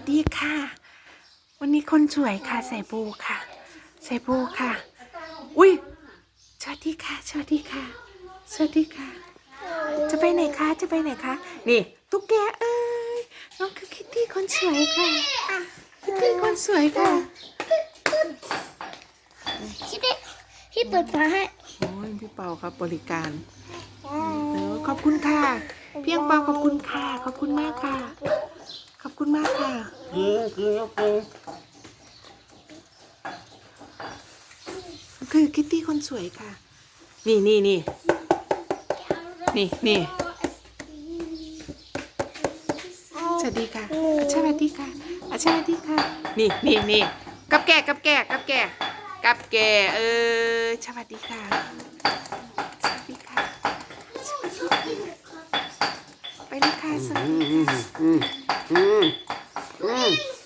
วัสดีค่ะ วันนี้คนสวยค่ะ ใส่โบค่ะ ใส่โบค่ะ อุ้ยสวัสดีค่ะ สวัสดีค่ะ สวัสดีค่ะ จะไปไหนคะ จะไปไหนคะ นี่ตุ๊กแกเอ้ย น้องคือคิตตี้คนสวยค่ะ คิตตี้คนสวยค่ะ คิดดิพี่เปิดฝาให้ โอ้ยพี่เปาครับบริการเออขอบคุณค่ะ เพียงเปาขอบคุณค่ะ ขอบคุณมากค่ะขอบ คุณมากค่ะกินกินกินคือคิตตี้คนสวยค่ะ นี่นี่นี่นี่นี่สวัสดีค่ะสวัสดีค่ะอะสวัสดีค่ะ นี่นี่นี่กับแก่กับแก่กับแก่กับแก่เออสวัสดีค่ะสวัสดีค่ะสวัสดีค่ะ ไปเลยค่ะสวัสดี